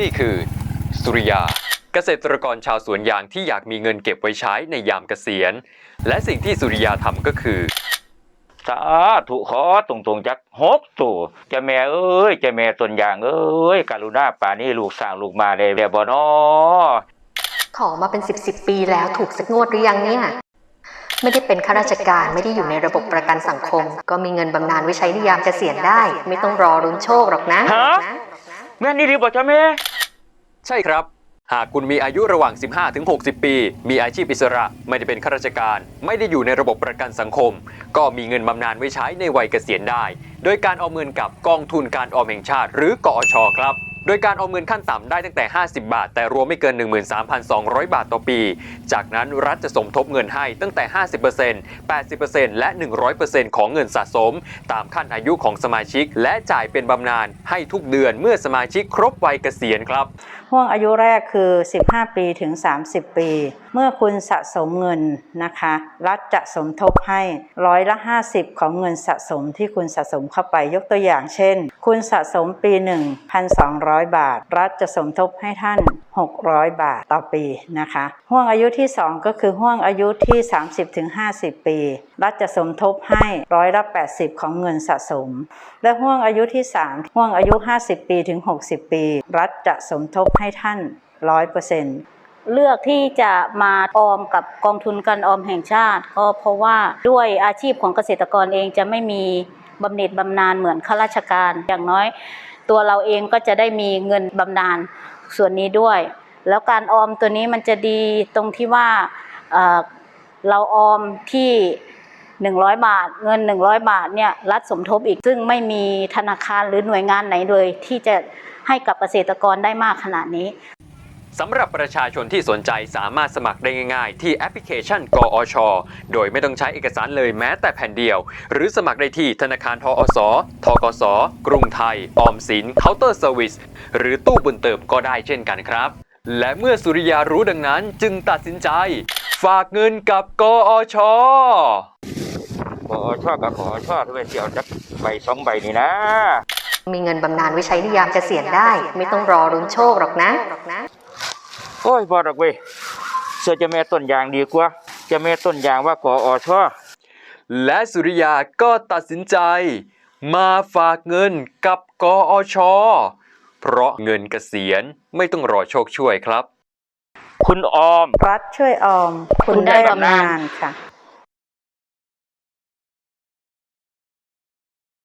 นี่คือสุริยา เกษตรกรชาวสวนยางที่อยากมีเงินเก็บไว้ใช้ในยามเกษียณ และสิ่งที่สุริยาทำก็คือ สาธุขอตรงๆจักหกตัวเจะแม่เอ้ยเจะแม่ต้นยางเอ้ยกรุณาป่านี้ลูกสร้างลูกมาได้แบบบ่นอขอมาเป็นสิบสิบปีแล้วถูกสักงวดหรือยังเนี่ย ไม่ได้เป็นข้าราชการไม่ได้อยู่ในระบบประกันสังคม ก็มีเงินบำนาญไว้ใช้ในยามเกษียณได้ ไม่ต้องรอรุ้นโชคหรอกนะฮะ แม่นี่หรือบ่าจ้าแม่ใช่ครับ หากคุณมีอายุระหว่าง 15 ถึง 60 ปี มีอาชีพอิสระ ไม่ได้เป็นข้าราชการ ไม่ได้อยู่ในระบบประกันสังคม ก็มีเงินบำนาญไว้ใช้ในวัยเกษียณได้ โดยการออมเงินกับกองทุนการออมแห่งชาติ หรือกอชครับ โดยการเอาเงินขั้นต่ำได้ตั้งแต่ 50 บาท แต่รวมไม่เกิน 13,200 บาทต่อปี จากนั้นรัฐจะสมทบเงินให้ตั้งแต่ 50% 80%และ 100%ของเงินสะสม ตามขั้นอายุของสมาชิก และจ่ายเป็นบำนาญให้ทุกเดือนเมื่อสมาชิกครบวัยเกษียณครับห่วงอายุแรกคือ 15 ปีถึง 30 ปี เมื่อคุณสะสมเงินนะคะ รัฐจะสมทบให้ร้อยละ 50 ของเงินสะสมที่คุณสะสมเข้าไปยกตัวอย่างเช่น คุณสะสมปี 1,200บาท รัฐจะสมทบให้ท่าน 600 บาทต่อปีนะคะห่วงอายุที่ 2 ก็คือห่วงอายุที่ 30ถึง50 ปี รัฐจะสมทบให้ร้อยละ80 ของเงินสะสม และห่วงอายุที่ 3 ห่วงอายุ 50 ปีถึง 60 ปี รัฐจะสมทบให้ท่าน 100%เลือกที่จะมาออมกับกองทุนการออมแห่งชาติ ก็เพราะว่าด้วยอาชีพของเกษตรกรเองจะไม่มีบำเหน็จบำนาญเหมือนข้าราชการอย่างน้อย ตัวเราเองก็จะได้มีเงินบำนาญส่วนนี้ด้วย แล้วการออมตัวนี้มันจะดีตรงที่ว่าเเราออมที่ 100 บาท เงิน 100 บาทเนี่ยรัฐสมทบอีกซึ่งไม่มีธนาคารหรือหน่วยงานไหนเลย ที่จะให้กับเกษตรกรได้มากขนาดนี้ สำหรับประชาชนที่สนใจสามารถสมัครได้ง่าย ๆ ที่แอปพลิเคชันกอช โดยไม่ต้องใช้เอกสารเลยแม้แต่แผ่นเดียว หรือสมัครได้ที่ธนาคารทอสทกส กรุงไทย ออมสิน เคาน์เตอร์เซอร์วิส หรือตู้บุญเติมก็ได้เช่นกันครับ และเมื่อสุริยารู้ดังนั้นจึงตัดสินใจ ฝากเงินกับกอชขอชอบกับขอชอบด้วยเสี่ยวจักใบสองใบนี่นะมีเงินบำนาญไว้ใช้ในยามเกษียณได้ ไม่ต้องรอรุ้นโชคหรอกนะ โอ้ยบ่ดอกเว้ยเสื้อเจะแม่ต้นยางดีกว่าเจะแม่ต้นยางว่ากอชอและสุริยาก็ตัดสินใจ มาฝากเงินกับกอชเพราะเงินเกษียณไม่ต้องรอโชคช่วยครับ คุณออม รัฐช่วยออม คุณได้บำนาญค่ะ